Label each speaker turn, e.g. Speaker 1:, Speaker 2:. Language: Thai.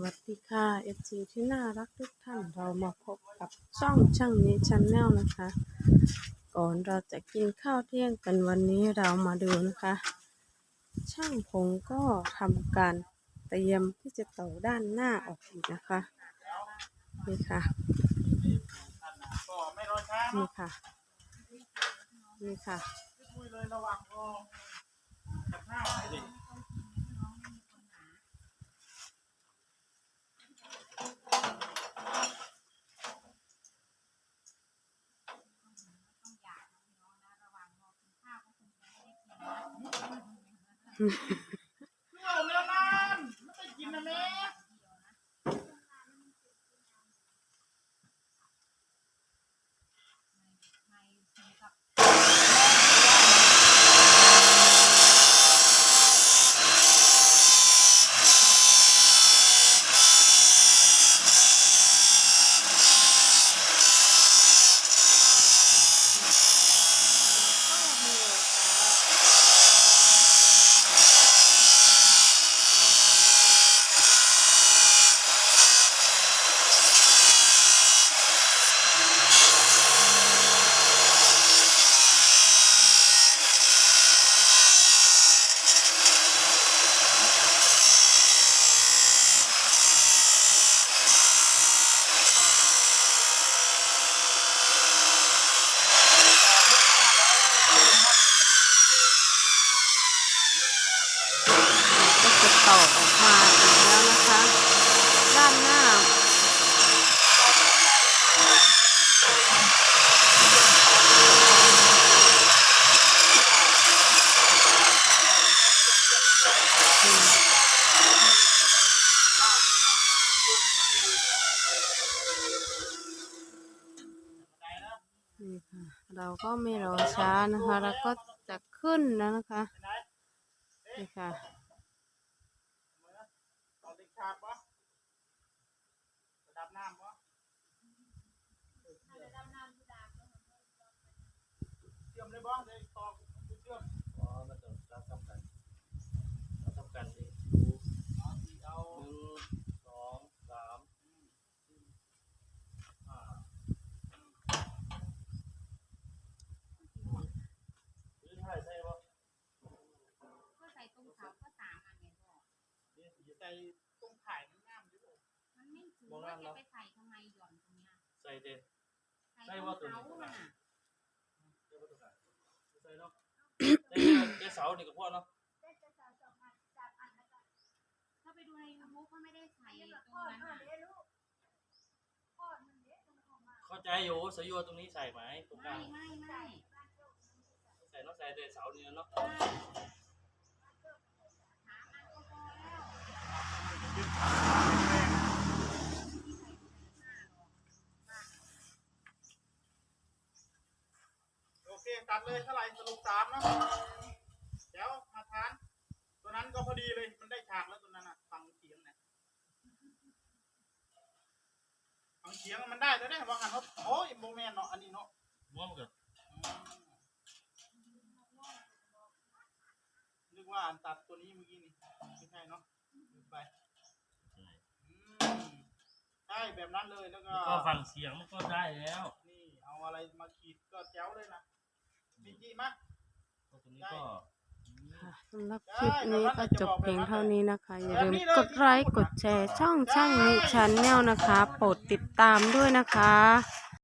Speaker 1: วัสดีค่ะ FC ที่น่ารักทุกท่านเรามาพบกับช่องช่างนี้ชันแนลนะคะ ก่อนเราจะกินข้าวเที่ยงกันวันนี้เรามาดูนะคะ ช่างพงก็ทำการเตรียมที่จะต่อด้านหน้าออกอีกนะคะนี่ค่ะนี่ค่ะนี่ค่ะ
Speaker 2: 嗯哼哼 นี่
Speaker 1: ค่ะเราก็ไม่รอช้านะคะแล้วก็จะขึ้นแล้วนะคะนี่ค่ะ
Speaker 2: เด็กขาดปะระดับน้ำปะเชื่อมเลยบ้างเลยตอกเชื่อม
Speaker 3: อ๋อมันจะรับทำกันรับทำกันดิ
Speaker 2: เอาที่เอา
Speaker 3: หนึ่งสองสามสี่ห้า หรือถ่ายใช่ปะ
Speaker 4: ก็ใส่ตรง เสาก็สามอันเนี่ยบอก
Speaker 2: เนี่ยสีใจตรงถ่ายมันงามอยู่เลย
Speaker 4: มันไม่ถือว่าจะไปใส่ทำไมหย่อนตรงเนี้ย
Speaker 3: ใส่เด็ด
Speaker 4: ใส่ตรงเสาน่ะ
Speaker 3: ใช่ปะตัวไหนใส่เนาะใส่แค่เสานี่กับพ่อเนาะ
Speaker 4: ถ้าไปดูในยูทูบก็ไม่ได้ใส่ตรงนั้นน่ะ
Speaker 3: เข้าใจอยู่สายโยตรงนี้ใส่ไหมตรงก
Speaker 4: ไม่
Speaker 3: ลาง
Speaker 4: ไม่ไม่
Speaker 3: ใส่เนาะใส่แต่เสานี่เนาะ
Speaker 4: สามอันก็พอแล้ว
Speaker 2: โอ เคตัดเลยเท่าไหร่สรุปสามเนาะเดี๋ยวมาทาน ตัวนั้นก็พอดีเลยมันได้ฉากแล้วตัวนั้นอะฝั่งเฉียงเนี่ยฝั่งเฉียงมันได้แล้วได้วางหันว่าโอ้ยโมแมนเนาะอันนี้เนาะ
Speaker 3: ม้วนมันก็
Speaker 2: นึกว่าอันตัดตัวนี้เมื่อกี้นี่ไม่ใช่เนาะลืมไปอืมใช่แบบนั้นเลยแล้วก็
Speaker 3: ก็ฟังเสียงมันก็ได้แล้ว
Speaker 2: นี่เอาอะไรมาขีดก็แจ๋วเลยนะ มีกี่มะ
Speaker 3: ก็ตรงนี้ก็
Speaker 1: ค่ะสำหรับคลิปนี้ก็จบเพียงเท่านี้นะคะ อย่าลืมกดไลค์กดแชร์ช่องช่างนี้ชันแนลนะคะ โปรดติดตามด้วยนะคะ